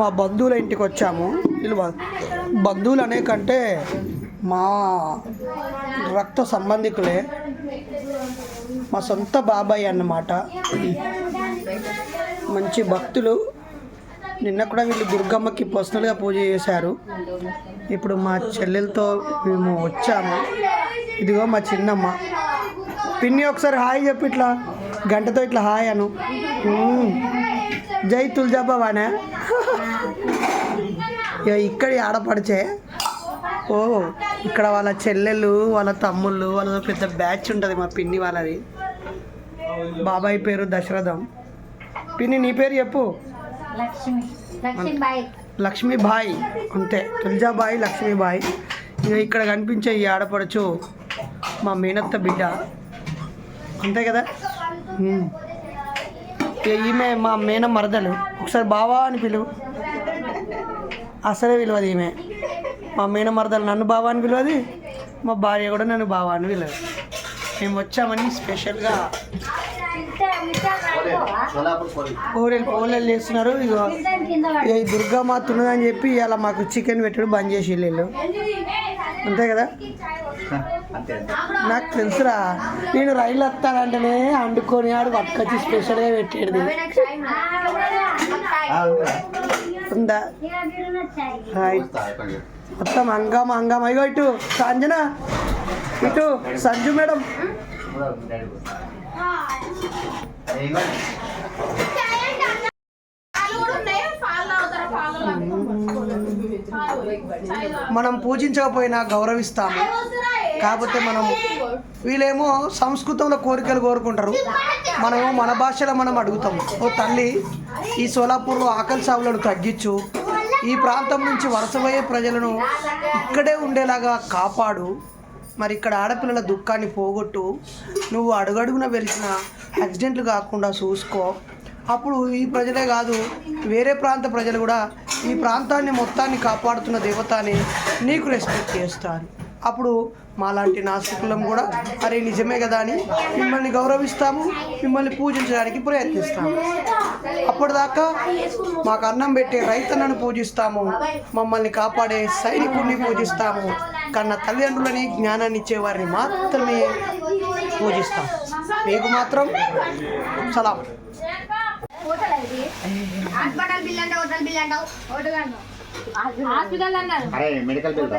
మా బంధువుల ఇంటికి వచ్చాము. వీళ్ళు బంధువులు అనే కంటే మా రక్త సంబంధికులే. మా సొంత బాబాయ్ అన్నమాట మంచి భక్తులు. నిన్న కూడా వీళ్ళు దుర్గమ్మకి పర్సనల్గా పూజ చేశారు. ఇప్పుడు మా చెల్లెలతో మేము వచ్చాము. ఇదిగో మా చిన్నమ్మ. పిన్ని ఒకసారి హాయ్ చెప్పిట్లా గంటతో ఇట్లా హాయ్ అను. జై ఇక ఇక్కడి ఆడపడిచే. ఓ ఇక్కడ వాళ్ళ చెల్లెళ్ళు వాళ్ళ తమ్ముళ్ళు వాళ్ళ పెద్ద బ్యాచ్ ఉంటుంది మా పిన్ని వాళ్ళది. బాబాయ్ పేరు దశరథం. పిన్ని నీ పేరు చెప్పు. లక్ష్మి. లక్ష్మీబాయి అంతే. తుల్జాబాయి లక్ష్మీబాయి ఇక ఇక్కడ కనిపించే ఈ ఆడపడచ్చు మా మేనత్త బిడ్డ. అంతే కదా? ఈమె మా మేన మరదలు. ఒకసారి బావా అని పిలువు అసలే విలువది ఈమె. మా మేన మరదలు నన్ను బావా అని పిలవది మా భార్య కూడా నన్ను బావా అని పిలవదు. మేము వచ్చామని స్పెషల్గా ఓరెలు ఓరెలు చేస్తున్నారు. ఇక దుర్గా ఇక ఈ ఉన్నదని చెప్పి ఇలా మాకు చికెన్ పెట్టడం బంద్ చేసి వీళ్ళు. అంతే కదా? నాకు తెలుసురా నేను రైలు వస్తానంటేనే వండుకొని ఆడు పట్టుకొచ్చి స్పెషల్గా పెట్టేది. ఉందా? మొత్తం హంగామ హంగామ. ఇగో ఇటు సంజన. ఇటు సంజు మేడం. మనం పూజించకపోయినా గౌరవిస్తాము. కాకపోతే మనం వీళ్ళేమో సంస్కృతంలో కోరికలు కోరుకుంటారు. మనము మన భాషలో మనం అడుగుతాం. ఓ తల్లి ఈ సోలాపూర్లో ఆకలి సాగులను తగ్గించు. ఈ ప్రాంతం నుంచి వలసపోయే ప్రజలను ఇక్కడే ఉండేలాగా కాపాడు. మరి ఇక్కడ ఆడపిల్లల దుఃఖాన్ని పోగొట్టు. నువ్వు అడుగడుగున వెలిసిన యాక్సిడెంట్లు కాకుండా చూసుకో. అప్పుడు ఈ ప్రజలే కాదు వేరే ప్రాంత ప్రజలు కూడా ఈ ప్రాంతాన్ని మొత్తాన్ని కాపాడుతున్న దేవత అని నీకు రెస్పెక్ట్ చేస్తాను. అప్పుడు మాలాంటి నాస్తికులం కూడా అరే నిజమే కదా అని మిమ్మల్ని గౌరవిస్తాము మిమ్మల్ని పూజించడానికి ప్రయత్నిస్తాము. అప్పటిదాకా మాకు అన్నం పెట్టే రైతన్నను పూజిస్తాము మమ్మల్ని కాపాడే సైనికుడిని పూజిస్తాము. కన్న తల్లిదండ్రులని జ్ఞానాన్ని ఇచ్చేవారిని మాత్రమే పూజిస్తాం మీకు మాత్రం సలాం. హాస్పిటల్ బిల్ అంటే హోటల్ బిల్ అంటావు అరే మెడికల్ బిల్